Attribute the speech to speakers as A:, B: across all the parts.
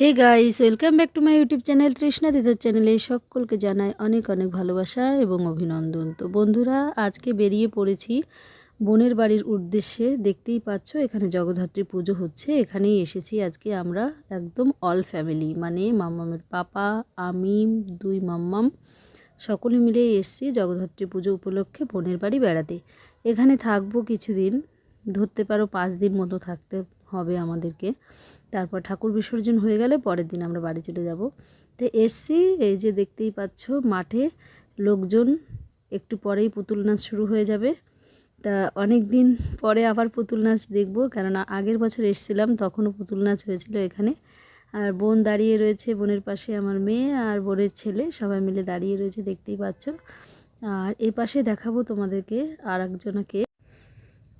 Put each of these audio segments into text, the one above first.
A: Hey guys welcome back to my YouTube channel Trishna দিদার চ্যানেলে সকলকে জানাই অনেক অনেক ভালোবাসা এবং অভিনন্দন। তো বন্ধুরা, আজকে বেরিয়ে পড়েছি বোনের বাড়ির উদ্দেশ্যে। দেখতেই পাচ্ছ, এখানে জগদ্ধাত্রী পুজো হচ্ছে। এখানেই এসেছি আজকে আমরা একদম অল ফ্যামিলি মানে মাম্মামের পাপা, আমি, দুই মাম্মাম, সকলে মিলে এসেছি জগদ্ধাত্রী পুজো উপলক্ষে বোনের বাড়ি বেড়াতে। এখানে থাকব কিছুদিন, ধরতে পারো পাঁচ দিন মতো থাকতে হবে আমাদেরকে। তারপর ঠাকুর বিসর্জন হয়ে গেলে পরের দিন আমরা বাড়ি চলে যাব। তো এসছি, এই যে দেখতেই পাচ্ছ, মাঠে লোকজন একটু পরেই পুতুল নাচ শুরু হয়ে যাবে। তা অনেক দিন পরে আবার পুতুল নাচ দেখব, কেননা আগের বছর এসছিলাম, তখনও পুতুল নাচ হয়েছিল এখানে। আর বোন দাঁড়িয়ে রয়েছে বোনের পাশে, আমার মেয়ে আর বোনের ছেলে, সবাই মিলে দাঁড়িয়ে রয়েছে, দেখতেই পাচ্ছ। আর এ পাশে দেখাবো তোমাদেরকে আর একজনকে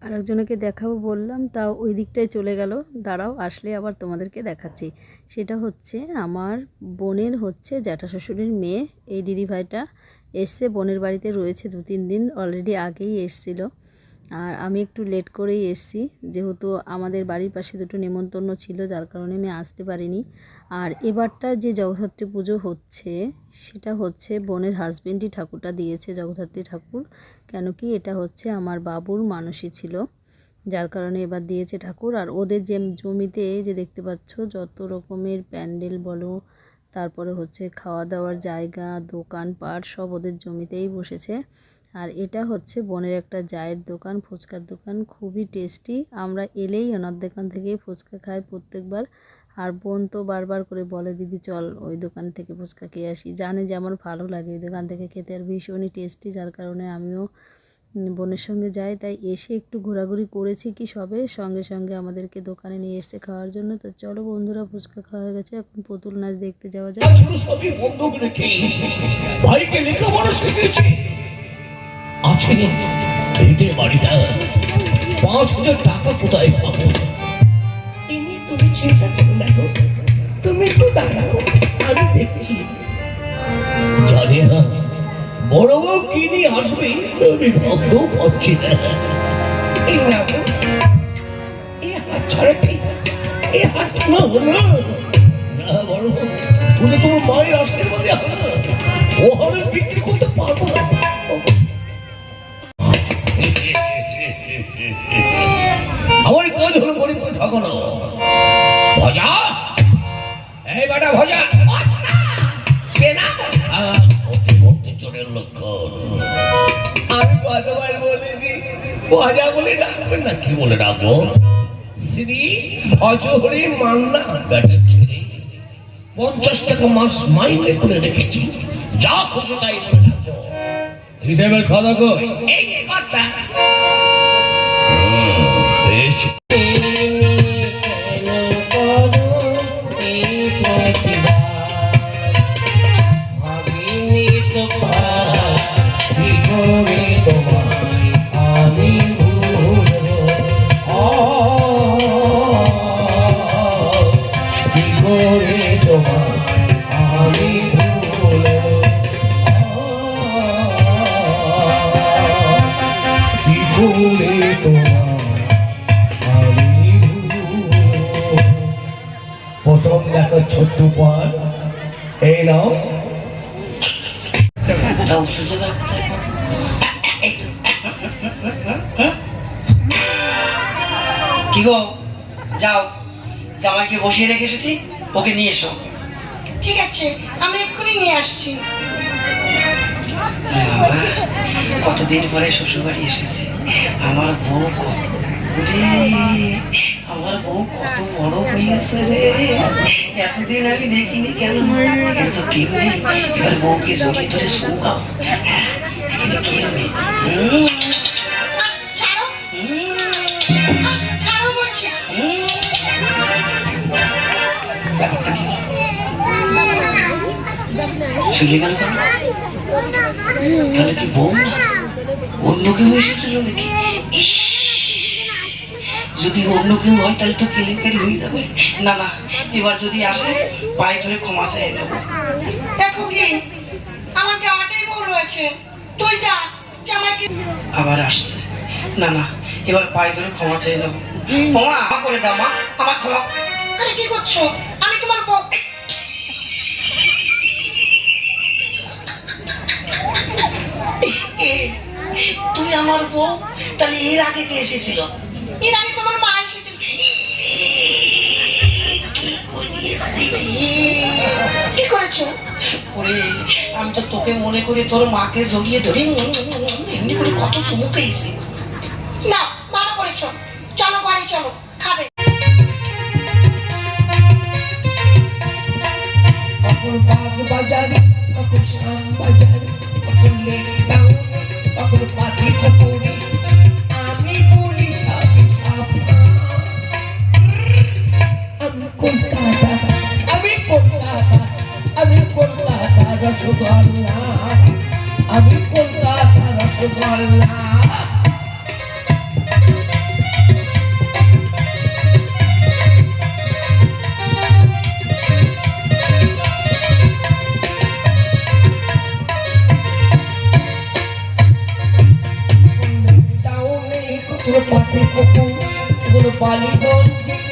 A: আর একজনকে দেখাবো বললাম, তাও ওই দিকটায় চলে গেল। দাঁড়াও, আসলে আবার তোমাদেরকে দেখাচ্ছি। সেটা হচ্ছে আমার বোনের হচ্ছে জ্যাঠা শ্বশুরের মেয়ে। এই দিদিভাইটা এসছে, বোনের বাড়িতে রয়েছে দু তিন দিন অলরেডি আগেই এসছিল। আর আমি একটু লেট করেই এসছি। যেহেতু আমাদের বাড়ির পাশে দুটো নেমন্তন্ন ছিল, যার কারণে আমি আসতে পারিনি। আর এবারটা যে জগদ্ধাত্রী পুজো হচ্ছে, সেটা হচ্ছে বোনের হাজবেন্ডই ঠাকুরটা দিয়েছে, জগদ্ধাত্রী ঠাকুর। কেন কি এটা হচ্ছে আমার বাবুর মানসী ছিল, যার কারণে এবার দিয়েছে ঠাকুর। আর ওদের যে জমিতে যে দেখতে পাচ্ছ, যত রকমের প্যান্ডেল বলো, তারপরে হচ্ছে খাওয়া দাওয়ার জায়গা, দোকানপাট, সব ওদের জমিতেই বসেছে। আর এটা হচ্ছে বোনের একটা জায়ের দোকান, ফুচকার দোকান, খুবই টেস্টি। আমরা এলেই ওনার দোকান থেকেই ফুচকা খাই প্রত্যেকবার। আর বোন তো বারবার করে বলে, দিদি, চল ওই দোকান থেকে ফুচকা খেয়ে আসি। জানে যে আমার ভালো লাগে, ওই দোকান থেকে খেতে। আর ভীষণই টেস্টি, যার কারণে আমিও বোনের সঙ্গে যাই। তাই এসে একটু ঘোরাঘুরি করেছি কি সবে। সঙ্গে সঙ্গে আমাদেরকে দোকানে নিয়ে এসে খাওয়ার জন্য। তো চলো বন্ধুরা, ফুচকা খাওয়া হয়ে গেছে। এখন পুতুল নাচ দেখতে যাওয়া যায়
B: আছে ভিটে বাড়িটা পাঁচ হাজার টাকা কোথায় পাবো?
C: ইনি তুমি চিন্তা করো না তুমি একটু দাঁড়াও আমি দেখছি।
B: জানি না বড় বউ কি নিয়ে আসবে আমি ভাবতেও পারছি না।
C: এই না এই হাত এই
B: না না বড় বউ তুমি তোমার মায়ের আশীর্বাদে। ও হারে বিক্রি এই বেটা ভজা। আহ, অতি ভক্তি চোরের লক্ষণ। আমি কতবার বলেছি ভজা বলে ডাকবেন না। কি বলে ডাকবো? শ্রী ভজহরি মান্না। পঞ্চাশ টাকা মাস মাইনে করে রেখেছি। যা খুশি তাই হিসেবের খাওয়া এই কথা? বেশ। প্রথম দেখো ছোট্ট পান এই নাও।
D: কি গো? যাও। জামাইকে বসিয়ে রেখে এসেছি ওকে নিয়ে এসো।
E: ঠিক আছে আমি এক্ষুনি নিয়ে আসছি।
D: কতদিন পরে শ্বশুর বাড়ি এসেছে? আমার বউ কত আমার বউ কত বড় হয়েছে রে। এতদিন আমি দেখিনি কেন? তো কেউ নেই। এবার বউকে জড়িয়ে ধরে শুকাও। এখানে কেউ নেই। চলে গেল তাহলে কি বউ না? অন্য কেউ এসেছিল নাকি? ইস! যদি অন্য কেউ হয় তাহলে তো কেলেঙ্কারি হয়ে যাবে। না না এবার যদি আসে পায়ে ধরে ক্ষমা চাই দেবো।
E: দেখো কি আমার জামাটাই বউ রয়েছে তুই যা আমাকে।
D: আবার আসছে। না না এবার পায়ে ধরে ক্ষমা চাই দেবো ক্ষমা আমার করে দাও মা আমার ক্ষমা।
E: আরে কি করছ? আমি তোমার বউ।
D: তুই আমার বউ? তাহলে এর আগে কে এসেছিল?
E: এর আগে তোমার মা এসেছিল।
D: কি
E: করেছ?
D: ওরে আমি তো তোকে মনে করে তোর মাকে জড়িয়ে ধরে। এমনি করে কত চুমু খেয়েছি
E: না ভালো করেছ। চলো ঘরে চলো। খাবে।
C: কখন বাগ বাজারে কখন শাম বাজারে কখন লেক টাউনে কখন পাতি কলকাতা আমি কলকাতা আমি কলকাতা রসগোল্লা? আমি কলকাতা রসগোল্লা? পাশে টালিগঞ্জে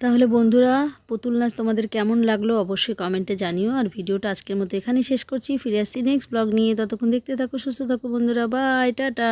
A: তাহলে বন্ধুরা, পুতুল নাচ তোমাদের কেমন লাগল অবশ্যই কমেন্টে জানিও। আর ভিডিওটা আজকের মতো এখানেই শেষ করছি। ফিরে আসছি নেক্সট ব্লগ নিয়ে। ততক্ষণ দেখতে থাকো, সুস্থ থাকো বন্ধুরা। Bye tata.